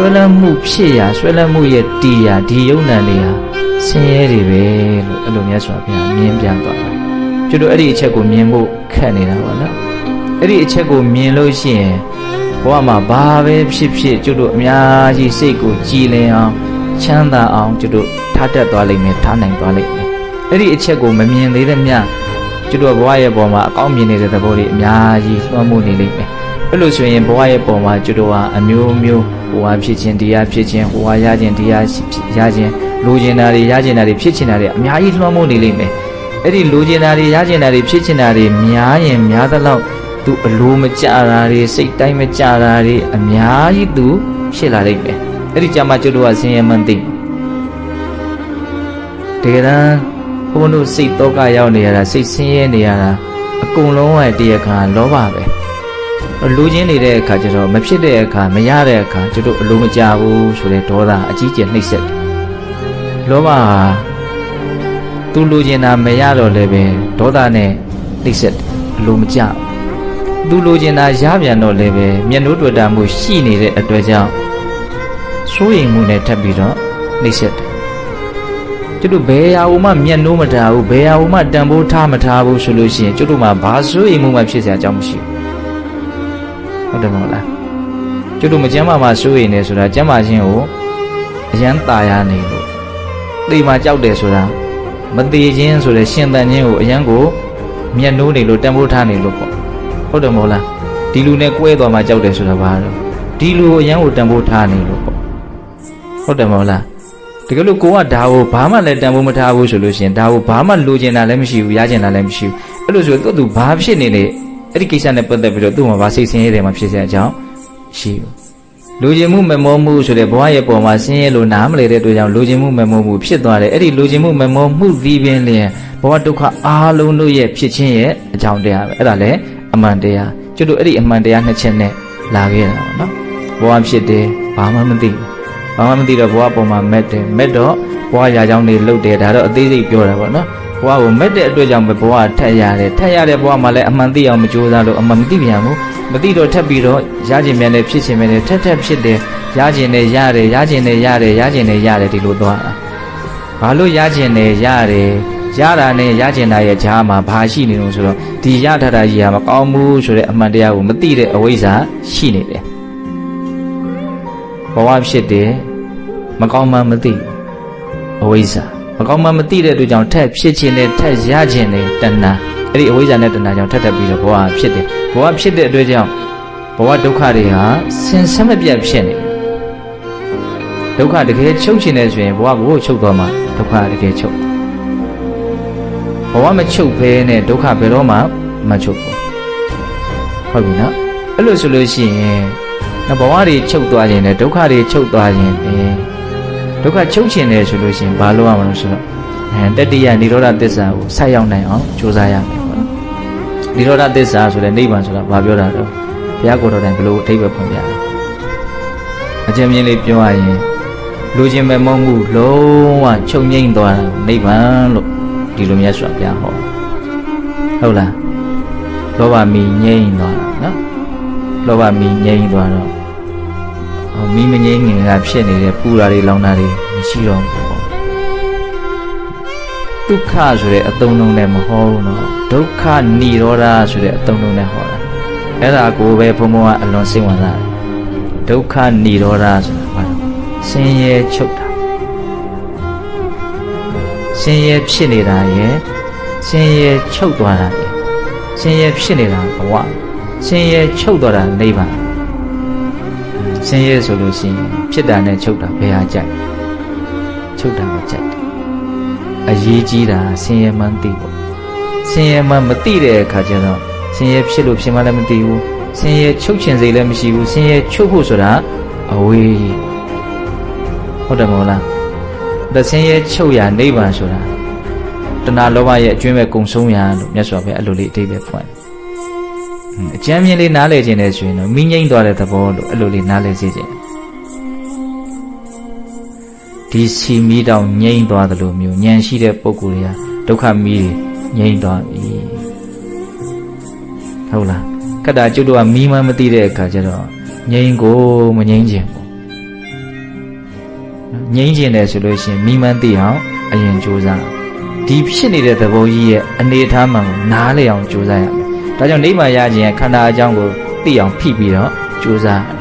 ဆွဲလန်းမှုဖြစ်ရာဆွဲလန်းမှုရဲ့တီရာဒီယုံနံတွေဟာဆင်းရဲတွေပဲလို့အဲ့လိုမြတ်စွာဘုရားမြင်ပြန်သွားတယ်ကျွတ်တို့အဲ့ဒီအချက်ကိုမြင်ဖို့ခက်နေတာပေါ့နော်အဲ့ဒီအချက်ကိုမြင်လို့ရှိရင်ဘဝမှာဘာပဲဖြစ်ဖြစ်ကျွတ်တို့အများကြီးစိတ်ကိုကြည်လင်အောင်ချမ်းသာအောင်ကျွတ်တို့ထားတတ်သွားလိမ့်မယ်ထားနိုင်သွားလိမ့်မယ်အဲ့ဒီအချက်ကိုမမြင်သေးတဲ့မြတ်ကျွတ်တို့ဘဝရဲ့ပေါ်မှာအကောင်းမြင်နေတဲ့သဘောတွေအများကြီးလွှမ်းမိုးနေလိမ့်မယ်အဲ့လိုဆိုရင်ဘဝရဲ့ပေါ်မှာကျွတ်တို့ဟာအမျိုးမျိုး ဟိုဟာဖြစ်ခြင်းတရားဖြစ်ခြင်းဟိုဟာရခြင်းတရားရခြင်းလိုချင်တာတွေရခြင်းတာတွေဖြစ်ခြင်းတာတွေအများကြီးလွှမ်းမိုးနေလိမ့်မယ်အဲ့ဒီလိုချင်တာတွေရခြင်းတာတွေဖြစ်ခြင်းတာတွေများရင်များသလောက်သူအလိုမကြတာတွေစိတ်တိုင်းမကြတာတွေအများကြီးသူဖြစ်လာလိမ့်မယ်အဲ့ဒီကြမှာကျွတ်တို့ကဆင်းရဲမှန်းသိတကယ်တမ်းဘုန်းတို့စိတ်တော့ကရောက်နေရတာစိတ်ဆင်းရဲနေရတာအကုန်လုံးရဲ့တရားခံလောဘပဲ လူချင်းနေတဲ့အခါကျတော့မဖြစ်တဲ့အခါမရတဲ့အခါကျွတ်တို့အလိုမကြဘူးဆိုတဲ့ဒေါသအကြီးကျယ်နှိပ်စက်တယ်လောဘဟာသူလူချင်းတာမရတော့လည်းပဲဒေါသနဲ့နှိပ်စက်တယ်အလိုမကြဘူးသူလူချင်းတာရပြန်တော့လည်းပဲမျက်နှိုးတွေ့တာမှုရှိနေတဲ့အတွက်ကြောင့်စိုးရိမ်မှုနဲ့ထပ်ပြီးတော့နှိပ်စက်တယ်ကျွတ်တို့ဘယ်ဟာမှမျက်နှိုးမထားဘူးဘယ်ဟာမှတန်ဖိုးထားမထားဘူးဆိုလို့ရှိရင်ကျွတ်တို့မှာဘာစိုးရိမ်မှုမှဖြစ်စရာအကြောင်းမရှိဘူး ဟုတ်တယ်မဟုတ်လားကျွတ်တို့မကျမ်းမာမှာစိုးရိမ်နေဆိုတာကျမ်းမာခြင်းကိုအရန်ตาရနေလို့သိမှကြောက်တယ်ဆိုတာမသေးခြင်းဆိုတဲ့ရှင်သန်ခြင်းကိုအရန်ကိုမျက်နှိုးနေလို့တန်ဖိုးထားနေလို့ပေါ့ဟုတ်တယ်မဟုတ်လားဒီလူနဲ့ကွဲသွားမှကြောက်တယ်ဆိုတာဘာလို့ဒီလူကိုအရန်ကိုတန်ဖိုးထားနေလို့ပေါ့ဟုတ်တယ်မဟုတ်လားတကယ်လို့ကိုကဒါကိုဘာမှလည်းတန်ဖိုးမထားဘူးဆိုလို့ရှိရင်ဒါကိုဘာမှလိုချင်တာလည်းမရှိဘူးရချင်တာလည်းမရှိဘူးအဲ့လိုဆိုသူ့သူဘာဖြစ်နေလဲ အဲ့ဒီကိစ္စနဲ့ပတ်သက်ပြီးတော့သူ့မှာဘာစိတ်ဆင်းရဲတယ်မှဖြစ်စရာအကြောင်းရှိဘူးလူကျင်မှုမမောမှုဆိုတဲ့ဘဝရဲ့ပုံမှာဆင်းရဲလို့နားမလဲတဲ့အတွက်ကြောင့်လူကျင်မှုမမောမှုဖြစ်သွားတယ်အဲ့ဒီလူကျင်မှုမမောမှုဒီပင်လျင်ဘဝဒုက္ခအားလုံးတို့ရဲ့ဖြစ်ခြင်းရဲ့အကြောင်းတရားပဲအဲ့ဒါလည်းအမှန်တရားကျွတ်တို့အဲ့ဒီအမှန်တရားနှစ်ချက်နဲ့လာခဲ့တာပေါ့နော်ဘဝဖြစ်တယ်ဘာမှမသိဘူးဘာမှမသိတော့ဘဝပုံမှာမက်တယ်မက်တော့ဘဝရာကြောင်းတွေလှုပ်တယ်ဒါတော့အသေးစိတ်ပြောတာပေါ့နော် ဘဝကိုမက်တဲ့အတွက်ကြောင့်ပဲဘဝထက်ရတယ်ထက်ရတဲ့ဘဝမှာလည်းအမှန်သိအောင်မကြိုးစားလို့အမှန်မသိပြန်ဘူးမသိတော့ထက်ပြီးတော့ရကျင်မြန်နဲ့ဖြစ်ချင်မြန်နဲ့ထက်ထက်ဖြစ်တယ်ရကျင်နဲ့ရတယ်ရကျင်နဲ့ရတယ်ရကျင်နဲ့ရတယ်ဒီလိုသွားတာဘာလို့ရကျင်နဲ့ရတယ်ရတာနဲ့ရကျင်တာရဲ့ဈာမှာဘာရှိနေလို့ဆိုတော့ဒီရထတာကြီးဟာမကောင်းဘူးဆိုတဲ့အမှန်တရားကိုမသိတဲ့အဝိဇ္ဇာရှိနေတယ်ဘဝဖြစ်တယ်မကောင်းမှမသိအဝိဇ္ဇာ မကောင်းမှမသိတဲ့အတွက်ကြောင့်ထက်ဖြစ်ခြင်းနဲ့ထက်ရခြင်းနဲ့တဏှာအဲ့ဒီအဝိဇ္ဇာနဲ့တဏှာကြောင့်ထက်တက်ပြီးတော့ဘဝဖြစ်တယ်ဘဝဖြစ်တဲ့အတွက်ကြောင့်ဘဝဒုက္ခတွေဟာဆင်ဆက်မပြတ်ဖြစ်နေဒုက္ခတကယ်ချုပ်ချင်တယ်ဆိုရင်ဘဝကိုချုပ်သွားမှဒုက္ခတကယ်ချုပ်ဘဝမချုပ်ဘဲနဲ့ဒုက္ခဘယ်တော့မှမချုပ်ဘူးဟုတ်ပြီနော်အဲ့လိုဆိုလို့ရှိရင်ဘဝတွေချုပ်သွားခြင်းနဲ့ဒုက္ခတွေချုပ်သွားခြင်းနဲ့ ဒုက္ခချုပ်ခြင်းတယ်ဆိုလို့ရှိရင်ဘာလို့ရမလို့ဆိုတော့အဲတတိယនិရောဓသစ္စာကိုဆက်ရောက်နိုင်အောင်ကြိုးစားရမယ်ပေါ့နော်និရောဓသစ္စာဆိုတဲ့နိဗ္ဗာန်ဆိုတာဘာပြောတာတော့ဘုရားကိုယ်တော်တိုင်ဘယ်လိုအထိပ္ပယ်ဖွင့်ပြလဲအကျဉ်းမြင့်လေးပြောရရင်လူချင်းမဲ့မုံမှုလုံးဝချုပ်ငိမ့်သွားတာနိဗ္ဗာန်လို့ဒီလိုမြတ်စွာဘုရားဟောဟုတ်လားလောဘမီငိမ့်သွားတာနော်လောဘမီငိမ့်သွားတော့ မီးမငိမ့်ငင်ကဖြစ်နေတဲ့ပူတာတွေလောင်တာတွေမရှိတော့ဘူးပေါ့ဒုက္ခဆိုတဲ့အသုံးလုံးနဲ့မဟောဘူးနော်ဒုက္ခនិရောဓဆိုတဲ့အသုံးလုံးနဲ့ဟောတာအဲ့ဒါကိုပဲဘုံဘုံကအလွန်စိတ်ဝင်စားတယ်ဒုက္ခនិရောဓဆိုတာဘာလဲဆင်းရဲချုပ်တာဆင်းရဲဖြစ်နေတာရယ်ဆင်းရဲချုပ်သွားတာရယ်ဆင်းရဲဖြစ်နေတာဘဝဆင်းရဲချုပ်သွားတာနိဗ္ဗာန် ဆင်းရဲဆိုလို့ရှိရင်ဖြစ်တာနဲ့ချုပ်တာဘယ်ဟာကြိုက်ချုပ်တာကိုကြိုက်တယ်အရေးကြီးတာဆင်းရဲမှန်းသိဖို့ဆင်းရဲမှန်းမသိတဲ့အခါကျတော့ဆင်းရဲဖြစ်လို့ဖြစ်မှလည်းမသိဘူးဆင်းရဲချုပ်ချင်စိတ်လည်းမရှိဘူးဆင်းရဲချုပ်ဖို့ဆိုတာအဝေးဟုတ်တယ်မဟုတ်လားဒါဆင်းရဲချုပ်ရာနိဗ္ဗာန်ဆိုတာတဏှာလောဘရဲ့အကျွင်းမဲ့ကုံဆုံးရာလို့မြတ်စွာဘုရားအဲ့လိုလေးအတိတ်ပဲဖွင့် အကျမ်းမြင်လေးနားလည်ခြင်းနဲ့ဆိုရင်တော့မိငိမ့်သွားတဲ့သဘောလို့အဲ့လိုလေးနားလည်စေခြင်းဒီစီမီတောင်ငိမ့်သွားသလိုမျိုးဉာဏ်ရှိတဲ့ပုဂ္ဂိုလ်တွေကဒုက္ခမီးငိမ့်သွားပြီဟုတ်လားကတ္တာကျွတ်တော့မီးမမသိတဲ့အခါကျတော့ငိမ့်ကိုမငိမ့်ခြင်းပေါ့ငြိမ်းကျင်တယ်ဆိုလို့ရှိရင်မိမှန်းသိအောင်အရင်ကြိုးစားဒီဖြစ်နေတဲ့သဘောကြီးရဲ့အနေအထားမှန်ကိုနားလည်အောင်ကြိုးစားရမယ် ဒါကြောင့်နေမှရခြင်းရဲ့ခန္ဓာအကြောင်းကိုသိအောင်ဖိပြီးတော့ကြိုးစားရတယ်